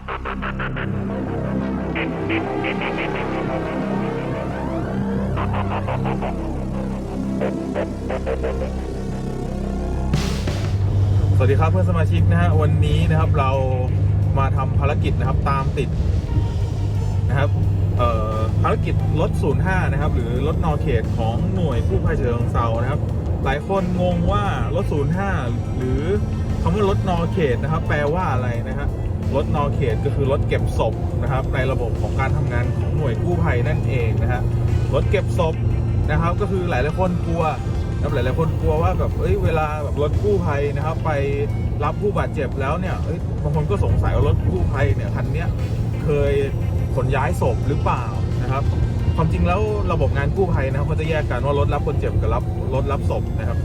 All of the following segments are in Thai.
สวัสดีครับเพื่อนสมาชิกนะฮะวันนี้นะครับเรามาทำภารกิจนะครับตามติดนะครับภารกิจรถ 05 นะครับ หรือรถนอเขตของหน่วยกู้ภัยเฉลิมเซานะครับ หลายคนงงว่ารถ 05 หรือคำว่ารถนอเขตนะครับ แปลว่าอะไรนะฮะ รถนอเขตก็คือรถเก็บศพนะครับ ในระบบของการทำงานของหน่วยกู้ภัยนั่นเองนะฮะรถเก็บศพนะครับ ก็คือหลายหลายคนกลัวนะครับหลายๆคนกลัวว่าแบบเอ้ยเวลาแบบรถกู้ภัยนะครับ ไปรับผู้บาดเจ็บแล้วเนี่ยบางคนก็สงสัยว่ารถกู้ภัยเนี่ยคันนี้เคยขนย้ายศพหรือเปล่านะครับความจริงแล้วระบบงานกู้ภัยนะครับเขาจะแยกกันว่ารถรับคนเจ็บกับรับรถรับศพนะครับ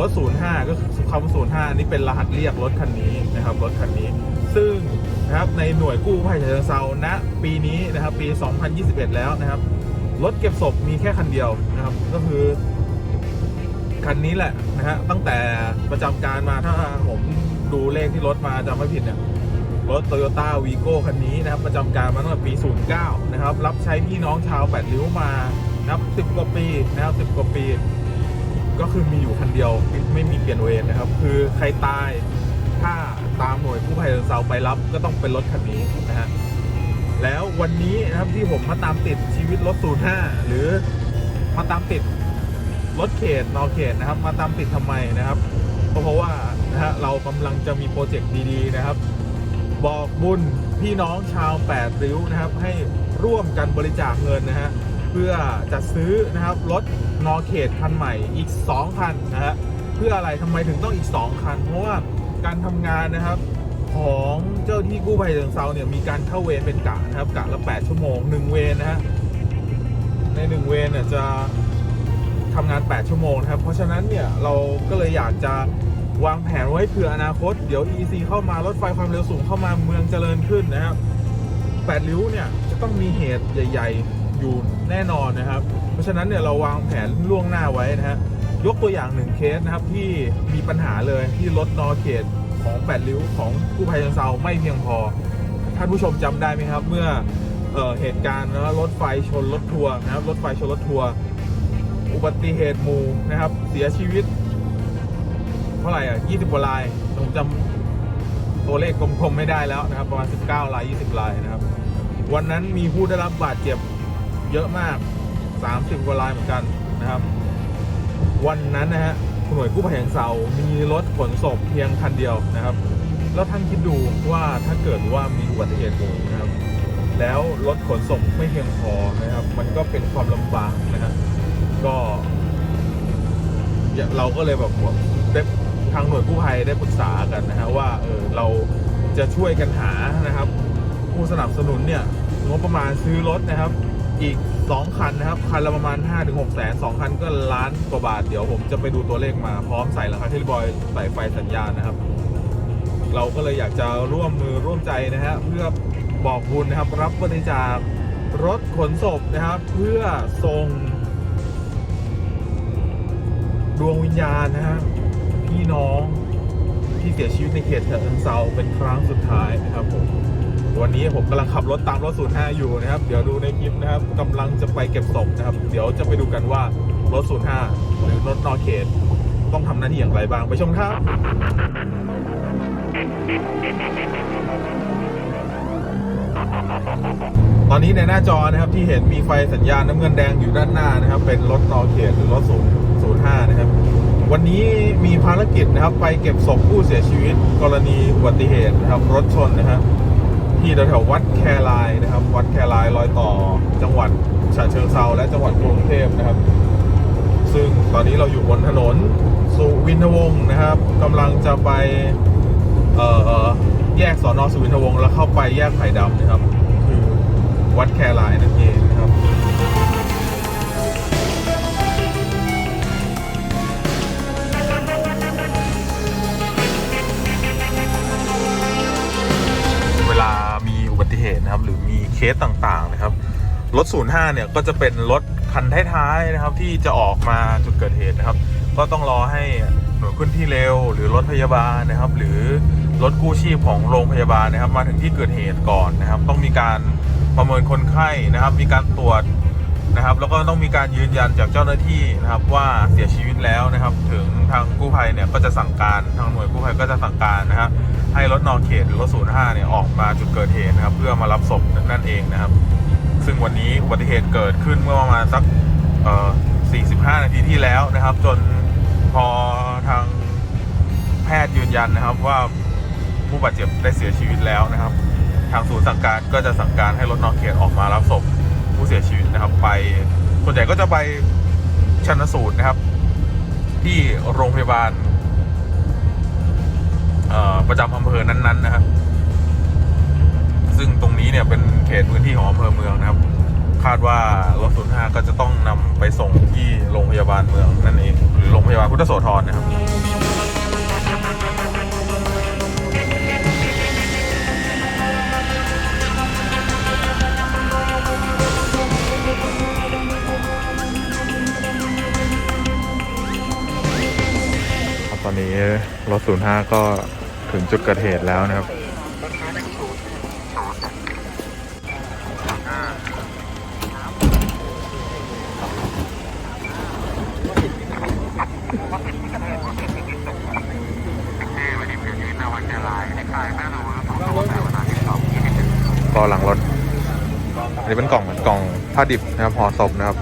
รถ 05 ก็คือคำว่า05 นี่เป็นรหัสเรียกรถคันนี้นะครับรถคันนี้ ซึ่งนะครับในหน่วยกู้ภัยฉะเชิงเซาณปีนี้นะครับปี 2021 แล้วนะครับรถเก็บศพมีแค่คันเดียวนะครับ ก็คือคันนี้แหละนะฮะตั้งแต่ประจำการมาถ้าผมดูเลขที่รถมาจำไม่ผิดเนี่ยรถโตโยต้าวีโก้คันนี้นะครับ ประจำการมาตั้งแต่ปี 09 นะครับ รับใช้พี่น้องชาวแปดริ้วมารับ 10 กว่าปีนะครับ10 กว่าปี ก็คือมีอยู่คันเดียวไม่มีเปลี่ยนเวรนะครับ คือใครตายถ้า ตามหน่วยกู้ภัยเซาไปรับก็ต้องเป็นรถคันนี้นะฮะแล้ววันนี้นะครับที่ผมมาตามติดชีวิตรถ05หรือมาตามติดรถเขตนอเขตนะครับ มาตามติดทำไมนะครับก็เพราะว่านะฮะเรากำลังจะมีโปรเจกต์ดีๆนะครับ บอกบุญพี่น้องชาวแปดริ้วนะครับ ให้ร่วมกันบริจาคเงินนะฮะเพื่อจะซื้อนะครับรถนอเขตคันใหม่อีก 2 คันนะฮะเพื่ออะไรทำไมถึงต้องอีก 2 คัน เพราะว่า การทำงานนะครับ ของเจ้าที่กู้ภัยเชิงเซาเนี่ยมีการเข้าเวรเป็นกะนะครับกะละ 8 ชั่วโมง 1 เวรนะฮะใน 1 เวรเนี่ยจะทำงาน 8 ชั่วโมงนะครับ เพราะฉะนั้นเนี่ยเราก็เลยอยากจะวางแผนไว้เผื่ออนาคต เดี๋ยว EC เข้ามารถไฟความเร็วสูงเข้ามาเมืองเจริญขึ้นนะครับแปดริ้วเนี่ยจะต้องมีเหตุใหญ่ ๆ อยู่แน่นอนนะครับ เพราะฉะนั้นเนี่ยเราวางแผนล่วงหน้าไว้นะฮะ ยกตัวอย่างหนึ่งเคสนะครับที่มีปัญหาเลยที่รถนอเขตของแปดริ้วของกู้ภัยเชิงเซาไม่เพียงพอ ท่านผู้ชมจำได้ไหมครับ เมื่อเออเหตุการณ์นะรถไฟชนรถทัวร์นะครับรถไฟชนรถทัวร์อุบัติเหตุหมู่นะครับ เสียชีวิต เท่าไหร่อะ20กว่ารายผมจำตัวเลขกลมๆไม่ได้แล้วนะครับ ประมาณ 19ราย20รายนะครับ วันนั้นมีผู้ได้รับบาดเจ็บเยอะมาก 30กว่ารายเหมือนกันนะครับ วันนั้นนะฮะหน่วยกู้ภัยแห่งเซามีรถขนศพเพียงคันเดียวนะครับ แล้วท่านคิดดูว่าถ้าเกิดว่ามีอุบัติเหตุนะครับ แล้วรถขนส่งไม่เพียงพอนะครับ มันก็เป็นความลำบากนะครับก็เราก็เลยแบบได้ทางหน่วยกู้ภัยได้ปรึกษากันนะฮะว่าเออเราจะช่วยกันหานะครับ ผู้สนับสนุนเนี่ยงบประมาณซื้อรถนะครับ อีก 2 คันนะครับ คันละประมาณ 5-6แสนสองคันก็ล้านกว่าบาท เดี๋ยวผมจะไปดูตัวเลขมาพร้อมใส่ราคาที่บอยใส่ไฟสัญญาณนะครับ เราก็เลยอยากจะร่วมมือร่วมใจนะฮะเพื่อบอกบุญนะครับ รับบริจาครถขนศพนะครับ เพื่อส่ง ดวงวิญญาณนะฮะพี่น้องที่เสียชีวิตในเขตเฉลิมเซาเป็นครั้งสุดท้ายนะครับผม วันนี้ผมกำลังขับรถตามรถ 05 อยู่นะครับ เดี๋ยวดูในคลิปนะครับกำลังจะไปเก็บศพนะครับ เดี๋ยวจะไปดูกันว่ารถ 05 หรือรถนอเขต ต้องทำหน้าที่อย่างไรบ้างไปชมครับตอนนี้ในหน้าจอนะครับที่เห็นมีไฟสัญญาณน้ำเงินแดงอยู่ด้านหน้านะครับ เป็นรถนอเขตหรือรถศูนย์ศูนย์ห้านะครับ วันนี้มีภารกิจนะครับ ไปเก็บศพผู้เสียชีวิต กรณีอุบัติเหตุนะครับรถชนนะครับ ที่แถวๆวัดแครายนะครับ วัดแครายรอยต่อจังหวัดฉะเชิงเซาและจังหวัดกรุงเทพนะครับ ซึ่งตอนนี้เราอยู่บนถนนสุวินทวงศ์นะครับกำลังจะไปแยกสอนอสุวินทวงศ์แล้วเข้าไปแยกไผ่ดำนะครับ คือวัดแครายนั่นเองนะครับ สต่างๆนะครับ รถ 05 เนี่ยก็จะเป็นรถคันท้ายๆนะครับ ที่จะออกมาจุดเกิดเหตุนะครับ ก็ต้องรอให้หน่วยขึ้นที่เร็ว หรือรถพยาบาลนะครับ หรือรถกู้ชีพของโรงพยาบาลนะครับ มาถึงที่เกิดเหตุก่อนนะครับ ต้องมีการประเมินคนไข้นะครับ มีการตรวจ นะครับ แล้วก็ต้องมีการยืนยันจากเจ้าหน้าที่นะครับว่าเสียชีวิตแล้วนะครับ ถึงทางกู้ภัยเนี่ยก็จะสั่งการทางหน่วยกู้ภัยก็จะสั่งการนะครับให้รถนอนเขตหรือรถศูนย์ห้าเนี่ยออกมาจุดเกิดเหตุนะครับ เพื่อมารับศพนั่นเองนะครับ ซึ่งวันนี้อุบัติเหตุเกิดขึ้นเมื่อประมาณสักเอ่อ45 นาทีที่แล้วนะครับ จนพอทางแพทย์ยืนยันนะครับว่าผู้บาดเจ็บได้เสียชีวิตแล้วนะครับ ทางศูนย์สั่งการก็จะสั่งการให้รถนอนเขตออกมารับศพ ผู้เสียชีวิตนะครับ ไปส่วนใหญ่ก็จะไปชันสูตรนะครับ ที่โรงพยาบาลประจำอำเภอนั้นๆนะครับ ซึ่งตรงนี้เนี่ยเป็นเขตพื้นที่ของอำเภอเมืองนะครับ คาดว่ารถศูนย์ห้าก็จะต้องนำไปส่งที่โรงพยาบาลเมืองนั่นเองหรือโรงพยาบาลพุทธโสธรนะครับ นี้รถศูนย์ห้าก็ถึงจุดเกิดเหตุแล้วนะครับ ก็หลังรถ อันนี้เป็นกล่องกล่องผ้าดิบนะครับห่อศพนะครับ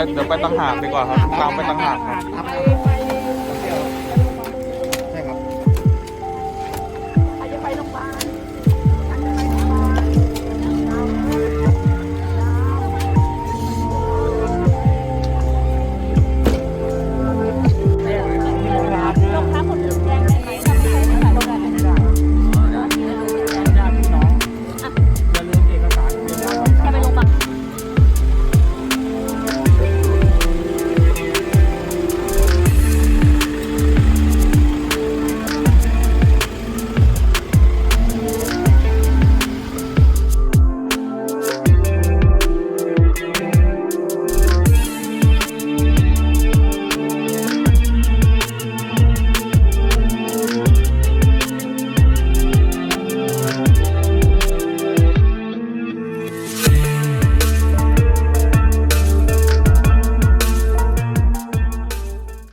ไปเดี๋ยวไปตังหากดีกว่าครับตามไปตังหากครับ